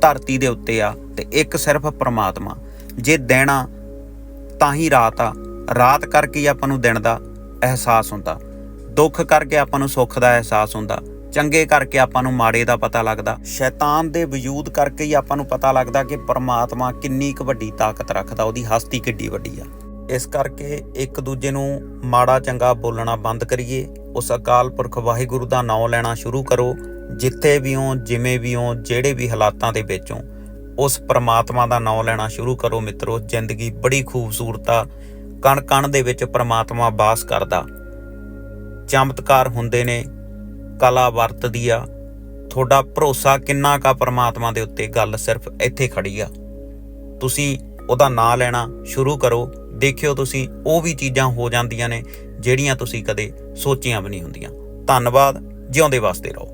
ਧਰਤੀ ਦੇ ਉੱਤੇ ਆ ਤੇ ਇੱਕ ਸਿਰਫ ਪ੍ਰਮਾਤਮਾ। ਜੇ ਦਿਨ ਆ, ਤਾਂ ਹੀ ਰਾਤ ਆ। ਰਾਤ ਕਰਕੇ ਹੀ ਆਪਾਂ ਨੂੰ ਦਿਨ ਦਾ ਅਹਿਸਾਸ ਹੁੰਦਾ। ਦੁੱਖ ਕਰਕੇ ਆਪਾਂ ਨੂੰ ਸੁੱਖ ਦਾ ਅਹਿਸਾਸ ਹੁੰਦਾ। ਚੰਗੇ ਕਰਕੇ ਆਪਾਂ ਨੂੰ ਮਾੜੇ ਦਾ ਪਤਾ ਲੱਗਦਾ। ਸ਼ੈਤਾਨ ਦੇ ਵਜੂਦ ਕਰਕੇ ਹੀ ਆਪਾਂ ਨੂੰ ਪਤਾ ਲੱਗਦਾ ਕਿ ਪਰਮਾਤਮਾ ਕਿੰਨੀ ਕੁ ਵੱਡੀ ਤਾਕਤ ਰੱਖਦਾ, ਉਹਦੀ ਹਸਤੀ ਕਿੱਡੀ ਵੱਡੀ ਆ। ਇਸ ਕਰਕੇ ਇੱਕ ਦੂਜੇ ਨੂੰ ਮਾੜਾ ਚੰਗਾ ਬੋਲਣਾ ਬੰਦ ਕਰੀਏ। ਉਸ ਅਕਾਲ ਪੁਰਖ ਵਾਹਿਗੁਰੂ ਦਾ ਨਾਮ ਲੈਣਾ ਸ਼ੁਰੂ ਕਰੋ, ਜਿੱਥੇ ਵੀ ਹੋ, ਜਿਵੇਂ ਵੀ ਹੋ, ਜਿਹੜੇ ਵੀ ਹਾਲਾਤਾਂ ਦੇ ਵਿੱਚ। ਹੋ ਉਸ ਪ੍ਰਮਾਤਮਾ ਦਾ ਨਾਮ ਲੈਣਾ ਸ਼ੁਰੂ ਕਰੋ ਮਿੱਤਰੋ, ਜ਼ਿੰਦਗੀ ਬੜੀ ਖੂਬਸੂਰਤ ਆ। ਕਣ ਕਣ ਦੇ ਵਿੱਚ ਪ੍ਰਮਾਤਮਾ ਬਾਸ ਕਰਦਾ। ਚਮਤਕਾਰ ਹੁੰਦੇ ਨੇ, ਕਲਾ ਵਰਤਦੀ ਆ। ਤੁਹਾਡਾ ਭਰੋਸਾ ਕਿੰਨਾ ਕਾ ਪ੍ਰਮਾਤਮਾ ਦੇ ਉੱਤੇ, ਗੱਲ ਸਿਰਫ ਇੱਥੇ ਖੜੀ ਆ। ਤੁਸੀਂ ਉਹਦਾ ਨਾਂ ਲੈਣਾ ਸ਼ੁਰੂ ਕਰੋ। ਦੇਖਿਓ ਤੁਸੀਂ, ਉਹ ਵੀ ਚੀਜ਼ਾਂ ਹੋ ਜਾਂਦੀਆਂ ਨੇ ਜਿਹੜੀਆਂ ਤੁਸੀਂ ਕਦੇ ਸੋਚੀਆਂ ਵੀ ਨਹੀਂ ਹੁੰਦੀਆਂ। ਧੰਨਵਾਦ, ਜਿਉਂਦੇ ਵਾਸਤੇ ਰਹੋ।